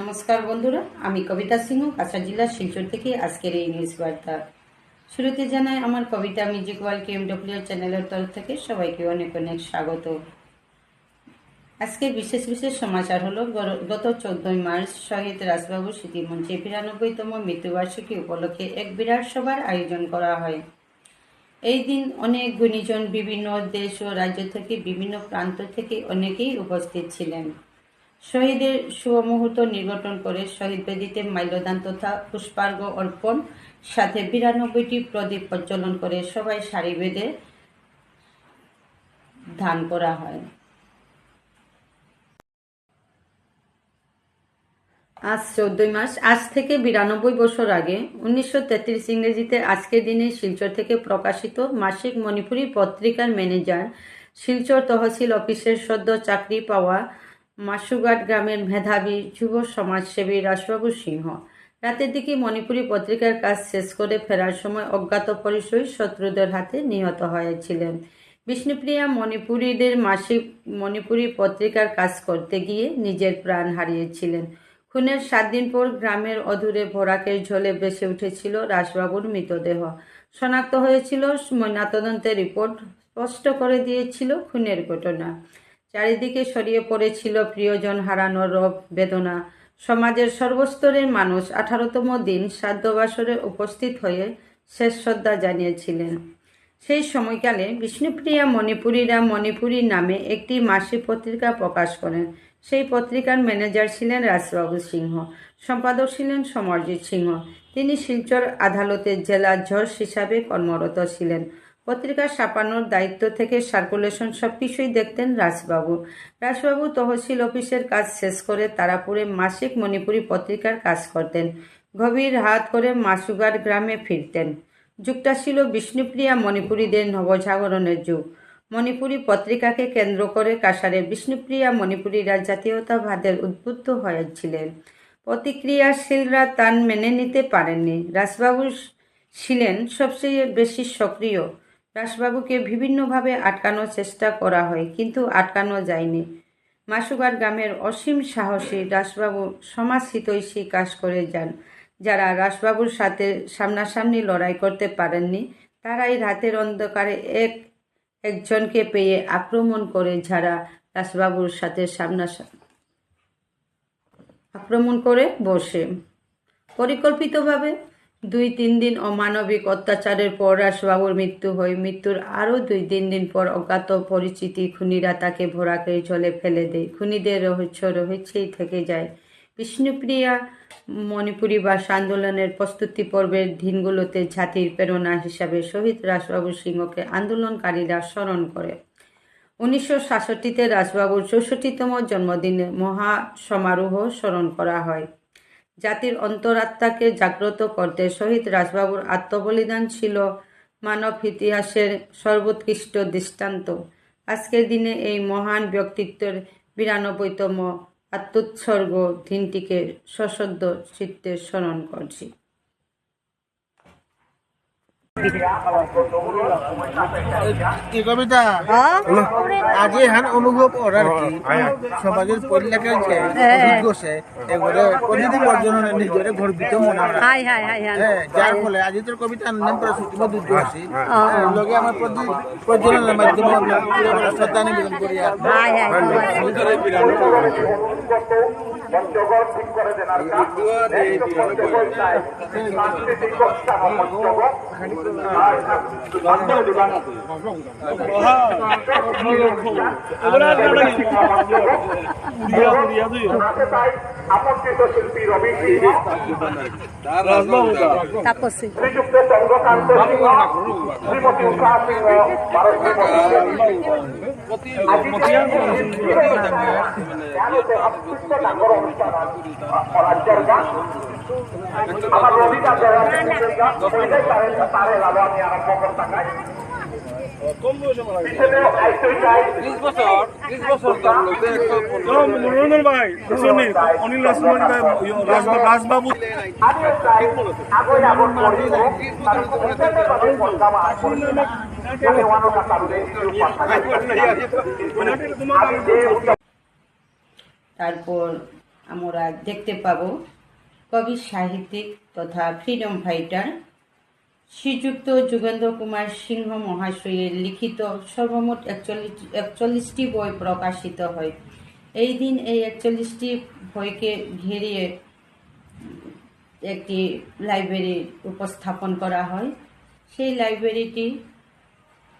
নমস্কার বন্ধুরা, আমি কবিতা সিংহ, কাছাড় জেলার শিলচর থেকে আজকের এই নিউজ বার্তা। শুরুতে জানাই আমার কবিতা মিউজিক ওয়ার্ল্ড কেএমডব্লিউ চ্যানেলের তরফ থেকে সবাইকে অনেক অনেক স্বাগত। আজকের বিশেষ বিশেষ সমাচার হলো গত চোদ্দই মার্চ শহীদ রাজবাবু স্মৃতিমঞ্চে বিরানব্বইতম মৃত্যুবার্ষিকী উপলক্ষে এক বিরাট সভার আয়োজন করা হয়। এই দিন অনেক গুণীজন বিভিন্ন দেশ ও রাজ্য থেকে বিভিন্ন প্রান্ত থেকে অনেকেই উপস্থিত ছিলেন। শহীদের শুভ মুহূর্ত নির্বাচন করে শহীদ বেদিতে মাল্যদান তথা পুষ্পার্ঘ অর্পণ, সাথে বিরানব্বইটি প্রদীপ প্রজ্বলন করে সবাই সারি বেঁধে দান করা হয়। আজ চোদ্দই মাস আজ থেকে বিরানব্বই বছর আগে উনিশশো তেত্রিশ ইংরেজিতে আজকের দিনে শিলচর থেকে প্রকাশিত মাসিক মণিপুরী পত্রিকার ম্যানেজার শিলচর তহসিল অফিসের সদ্য চাকরি পাওয়া মাসুঘাট গ্রামের মেধাবী যুব সমাজসেবী রাজবাবু সিংহ। রাতের দিকে মণিপুরী পত্রিকার কাজ শেষ করে ফেরার সময় অজ্ঞাত পরিচয় শত্রুদের হাতে নিহত হয়েছিলেন। বিষ্ণুপ্রিয়া মণিপুরীদের মাসিক মণিপুরী পত্রিকার কাজ করতে গিয়ে নিজের প্রাণ হারিয়েছিলেন। খুনের সাত দিন পর গ্রামের অদূরে ভোরাকের ঝোলে ভেসে উঠেছিল রাজবাবুর মৃতদেহ। শনাক্ত হয়েছিল ময়নাতদন্তের রিপোর্ট স্পষ্ট করে দিয়েছিল খুনের ঘটনা। চারিদিকে সরিয়ে পড়েছিল প্রিয়জন হারানোর রব বেদনা। সমাজের সর্বস্তরের মানুষ আঠারোতম দিন সাধ্যবাসরে উপস্থিত হয়ে শেষ শ্রদ্ধা জানিয়েছিলেন। সেই সময়কালে বিষ্ণুপ্রিয়া মণিপুরীরা মণিপুরী নামে একটি মাসিক পত্রিকা প্রকাশ করেন। সেই পত্রিকার ম্যানেজার ছিলেন রাজবাবু সিংহ, সম্পাদক ছিলেন সমরজিৎ সিংহ। তিনি শিলচর আদালতের জেলা জজ হিসাবে কর্মরত ছিলেন। পত্রিকা ছাপানোর দায়িত্ব থেকে সার্কুলেশন সব কিছুই দেখতেন রাজবাবু। রাজবাবু তহসিল অফিসের কাজ শেষ করে তারাপুরে মাসিক মণিপুরী পত্রিকার কাজ করতেন। গভীর হাত করে মাসুগার গ্রামে ফিরতেন। যুগটা ছিল বিষ্ণুপ্রিয়া মণিপুরীদের নবজাগরণের যুগ। মণিপুরী পত্রিকাকে কেন্দ্র করে কাসারে বিষ্ণুপ্রিয়া মণিপুরীরা জাতীয়তাবাদের উদ্বুদ্ধ হয়েছিলেন। প্রতিক্রিয়াশীলরা তান মেনে নিতে পারেননি। রাজবাবু ছিলেন সবচেয়ে বেশি সক্রিয়। রাজবাবুকে বিভিন্নভাবে আটকানোর চেষ্টা করা হয়, কিন্তু আটকানো যায়নি। মাসুগার গ্রামের অসীম সাহসী রাজবাবু সমাজ হিতৈষী কাজ করে যান। যারা রাসবাবুর সাথে সামনাসামনি লড়াই করতে পারেননি, তারাই রাতের অন্ধকারে এক একজনকে পেয়ে আক্রমণ করে যারা রাসবাবুর সাথে সামনাসামনি আক্রমণ করে বসে। পরিকল্পিতভাবে দুই তিন দিন অমানবিক অত্যাচারের পর রাজবাবুর মৃত্যু হয়। মৃত্যুর আরও দুই তিন দিন পর অজ্ঞাত পরিচিতি খুনিরা তাকে ভোরাকে জলে ফেলে দেয়। খুনিদের রহস্য রহস্যেই থেকে যায়। বিষ্ণুপ্রিয়া, মণিপুরী ভাষা আন্দোলনের প্রস্তুতি পর্বের দিনগুলোতে জাতির প্রেরণা হিসাবে শহীদ রাজবাবু সিংহকে আন্দোলনকারীরা স্মরণ করে। উনিশশো সাতষট্টিতে রাজবাবুর চৌষট্টিতম জন্মদিনে মহা সমারোহ স্মরণ করা হয়। জাতির অন্তরাত্মাকে জাগ্রত করতে শহীদ রাজবাবুর আত্মবলিদান ছিল মানব ইতিহাসের সর্বোৎকৃষ্ট দৃষ্টান্ত। আজকের দিনে এই মহান ব্যক্তিত্বের বিরানব্বইতম আত্মোৎসর্গ দিনটিকে সশব্দ চিত্তে স্মরণ করছি। কি কবিতা আজি হান অনুভব করার কি? সমাজের পরিলেখার যে গেছে প্রতিদিন অর্জন নিজের গর্বিত মনে হয় হ্যাঁ, যার ফলে আজি তোর কবিতা নাম করে সুতিম দুর্য আছি লগে আমার প্রতি মাধ্যমে শ্রদ্ধা নিবেদন করি আর পঞ্চগড় ঠিক করে দেন আর পঞ্চগড় চাই। সাংস্কৃতিক অনুষ্ঠান পঞ্চগড়। আর বান্ধব দিবান আছে তাই আমন্ত্রিত শিল্পী রবি শ্রীযুক্ত চন্দ্রকান্ত শ্রীমতী উষা সিংহ ভারতীয় ডাঙৰ অনুষ্ঠান ৰাজ্যৰ গান আমাৰ ৰবিদা লাভ আমি তার ভাই শুনি অনিল রাজবাবু তারপর আমরা দেখতে পাব কবি সাহিত্যিক তথা ফ্রিডম ফাইটার শ্রীযুক্ত যুগেন্দ্র কুমার সিংহ মহাশয়ের লিখিত সর্বমোট একচল্লিশ, একচল্লিশটি বই প্রকাশিত হয়। এই দিন এই একচল্লিশটি বইকে ঘিরিয়ে একটি লাইব্রেরি উপস্থাপন করা হয়। সেই লাইব্রেরিটি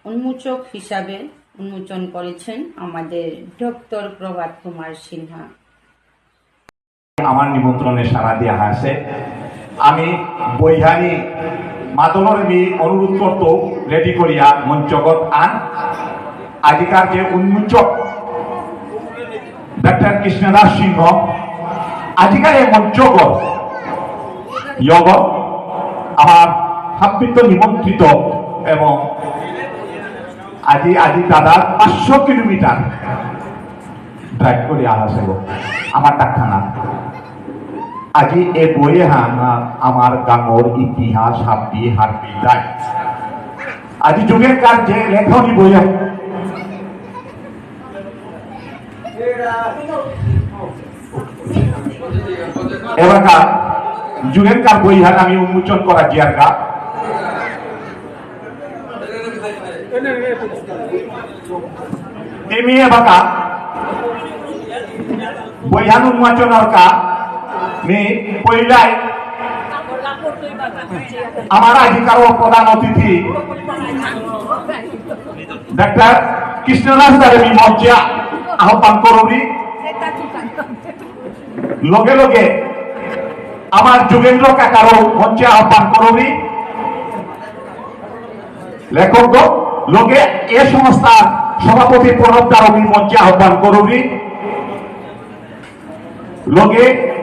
উন্মোচক হিসাবে উন্মোচন করেছেন আমাদের ডক্টর প্রভাত কুমার সিনহা। আমার নিমন্ত্রণে সাড়া দেওয়া হয়েছে আমি বৈহানি মাদনের মি অনুরোধ করত রেডি করিয়া মঞ্চগত আন। আজিকার যে উন্মোচক ডক্টর কৃষ্ণদাস সিংহ আজিকার এই মঞ্চগত। ইয়গ, আমার হাব্বিত নিমন্ত্রিত এবং আজি আজি দাদা পাঁচশো কিলোমিটার ড্রাইভ করে আহাছে আমার ডাক্তানা আজি এই বইয়ে হানা আমার গাঙর ইতিহাস হাব্বি হারবি দায় আজি যুগের কার যে লেখনী বইয়ে। এবারকার যুগের কার বই হান আমি উন্মোচন করা জিয়ার গা। এমি এবাকা বইহান উন্মোচনের কা আমার অধিকার ও প্রধান অতিথি। ডাক্তার কৃষ্ণদাস দাদেবী মঞ্চে আহ্বান করবি লগে লগে আমার যোগেন্দ্র কাকারও মঞ্চে আহ্বান করবি লেখক লগে এ সংস্থার সভাপতি প্রণব দারবী মঞ্চে আহ্বান করবি লগে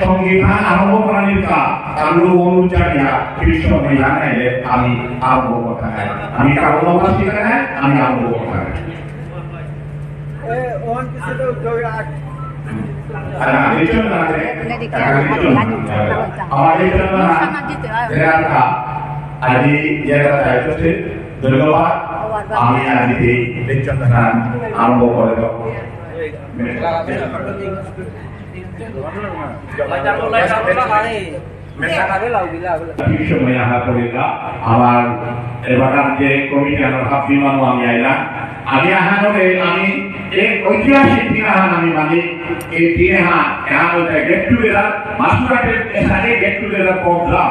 সংবিধান আরম্ভ করার কা কারও অনুযায়ী কৃষ্ণ মহিলা নাইলে আমি আরম্ভ কথা আমি কারও কথা শিখে নাই আমি আরম্ভ কথা আজি যেটা দায়িত্ব আছে ধন্যবাদ আমি আরম্ভ করে দেব আমার এবারকার যে কমিটি আমার হাফি মানু আমি আইলাম আমি আহানরে আমি এই ঐতিহাসিক দিন আহান আমি মানি এই দিনে হা এহান হইতে গেট টুগেদার মাসুরাটের এসারে গেট টুগেদার প্রোগ্রাম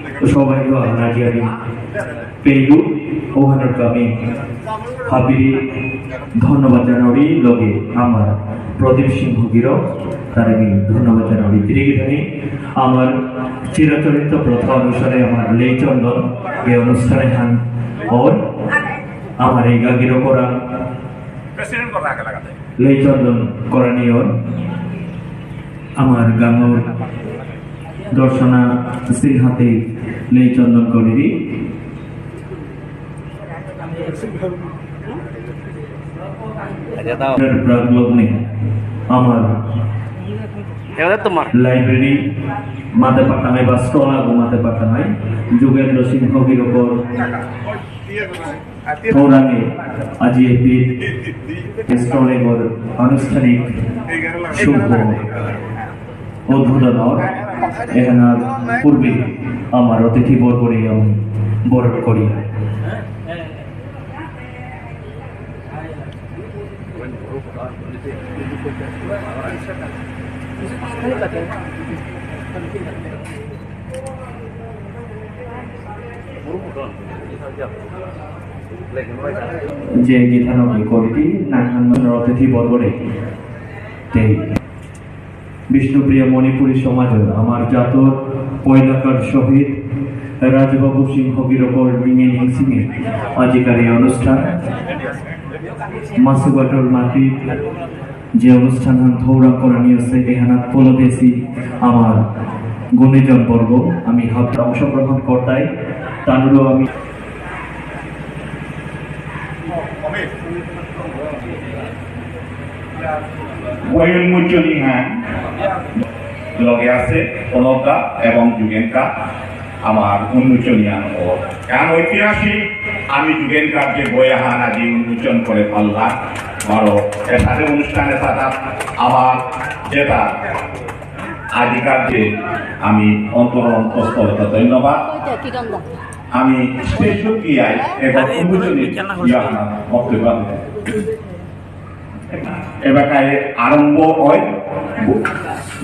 নাকি আমি পেইলু ওখানের আমি হাবিরি ধন্যবাদ জানাবি। লগে আমার প্রদীপ সিংহ গিরো, তার আমি ধন্যবাদ জানাবি। তিরিগিধানি আমার চিরাচরিত প্রথা অনুসারে আমার লেই চন্দন এই অনুষ্ঠানে হান ওর। আমার এই গাগিরো করা। লেইচন্দন করণীয় আমার গামর দর্শনা সিংহাতে লেইচন্দন করিরি। প্রাগ লগ্নে আমার লাইব্রেরি মাতে নাই বা স্টল আগু মাতে নাই যোগেন্দ্র সিংহ গিরকর পৌরাণে আজি এপি স্টলে আনুষ্ঠানিক শুভ উদ্বোধন এখানার পূর্বে। আমার অতিথি বর্গরে আমি বরণ করি। যে গীতানবী কবিটি নাগান অতিথি বর্বরে বিষ্ণুপ্রিয় মণিপুরী সমাজ আমার জাতর পয়লাকার শহীদ রাজবাবু সিংহ গিরকর ইঞ্জিনিয়ারিং সিংহে আজিকার এই অনুষ্ঠান। মাসুবাটর মাটি, যে অনুষ্ঠান ধৌরা করা নিয়েছে এখানে পলদেশি আমার গুণীজন বর্গ, আমি হাত অংশগ্রহণ করতাই তারও আমি বই উন্মোচনী হ্যাঁ লগে আছে, অলকা এবং যুগেনকা, আমার উন্মোচনীয়ান ও কারণ ঐতিহাসিক। আমি যুগেনকার যে বই আহান আজি উন্মোচন করে পারলাম আরও এসাথে অনুষ্ঠানে সাথে আবার যেটা আজিকার যে আমি অন্তর অন্তঃস্থলতা ধন্যবাদ। আমি শ্রেষ্ঠ ক্রিয়ায় এবং উন্মোচনী বক্তব্য এবাকায় আরম্ভ হয়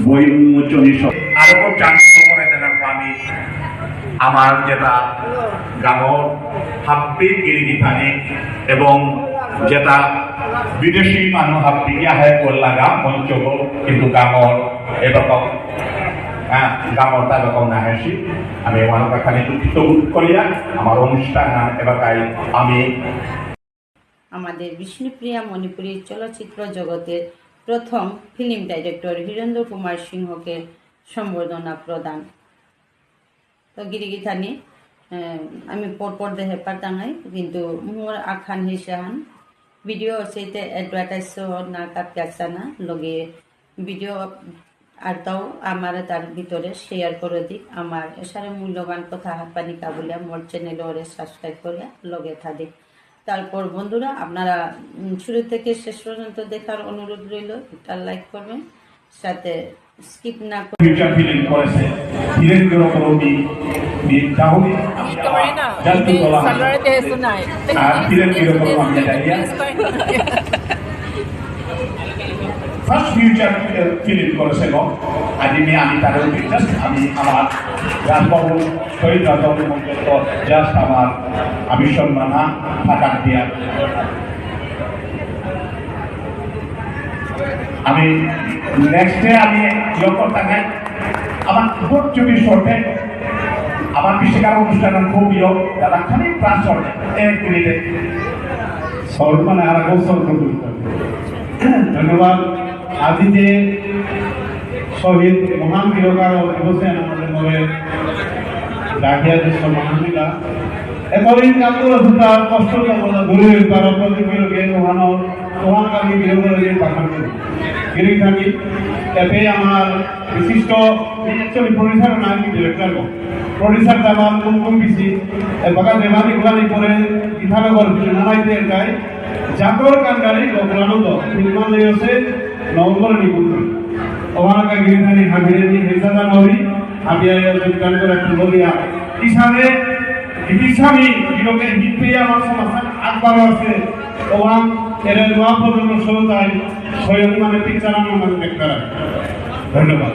বই উন্মোচনী সব আরও আমি আমার যেটা গাঁৱৰ হাপ্পি গিৰিগিথানি এবং যেটা বিদেশি মানুহ হাপ্পি আহে কল্যাগা মঞ্চব কিন্তু গাঁৱৰ এরকম হ্যাঁ গাঁৱৰ তার রকম নাহেছি আমি ওয়ানকা খালি দুঃখিত করিয়া আমার অনুষ্ঠান এবাকায় আমি আমাদের বিষ্ণুপ্রিয়া মণিপুরী চলচ্চিত্র জগতের প্রথম ফিল্ম ডাইরেক্টর বীরেন্দ্র কুমার সিংহকে সম্বর্ধনা প্রদান। তো গিরিগিথানি আমি পরপর দেখে পারতাম নাই, কিন্তু মোর আখান হিসাহান ভিডিও সেইতে এডভার্টাইজ না কাপিয়াছা না। লগে ভিডিও আর তাও আমার তার ভিতরে শেয়ার করে দিক আমার এসারে মূল্যবান কথা হাতপানি কাবুলিয়া মোর চ্যানেল ওরে সাবস্ক্রাইব করে লগে থাকি। তারপর বন্ধুরা আপনারা শুরু থেকে শেষ পর্যন্ত দেখার অনুরোধ রইল একটা লাইক করবেন সাথে স্কিপ না করে ফিউচার ফিলিং করেছে ধীরেন্দ্র করবি তাহলে জানতে বলা হয় আর ধীরেন্দ্র করবি আমি জানিয়া ফার্স্ট ফিউচার ফিলিং করেছে গো আজি আমি তার জাস্ট আমি আমার রাজবাবু, শহীদ রাজবাবু মন্ত্র জাস্ট আমার আমি সম্মানা থাকার দিয়া। আমি নেক্সট ডে আমি ইয়কর তাকাই আমার খুব যদি শর্টে আমার বিশেষকার অনুষ্ঠান খুব ইয় দাদা খালি প্রাণ শর্টে এক মিনিটে। সর মানে আর করতে ধন্যবাদ। আজি যে শহীদ মহান বীরকার দিবসে আমাদের মনে ডাকিয়া যে সম্মানিতা এতদিন কামটো সুতা কষ্ট দূরে পার প্রতিবিরকে মহান মহান কামি বীরকে পাঠান। গিরি থাকি। এতে আমার বিশিষ্ট একচুয়ালি প্রডিউসার না কি? ডিরেক্টর প্রডিউসার দাবার কুমকুম বিসি বাগা দেবানি গুলানি করে ইথানগর নামাইতে যায় জাতর কান্ডারি নির্মাণ হয়েছে নভেম্বর নিকুঞ্জ ওমানাকা গিরিধানি হাবিরেনি হেসাদা নবী হাবিয়া যোগদান করে একটু বলিয়া হিসাবে হিসাবি বিলোকে হিপে আমার সমাধান আকবার আছে। ওমান এর নোয়া প্রজন্ম সহতায় স্বয়ং মানে পিকচারানো মানে দেখতে ধন্যবাদ।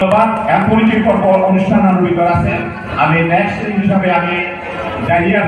ধন্যবাদ। এক পরিচয় পর্ব অনুষ্ঠান আরম্ভ আছে। আমি নেক্সট হিসাবে আমি জানিয়ে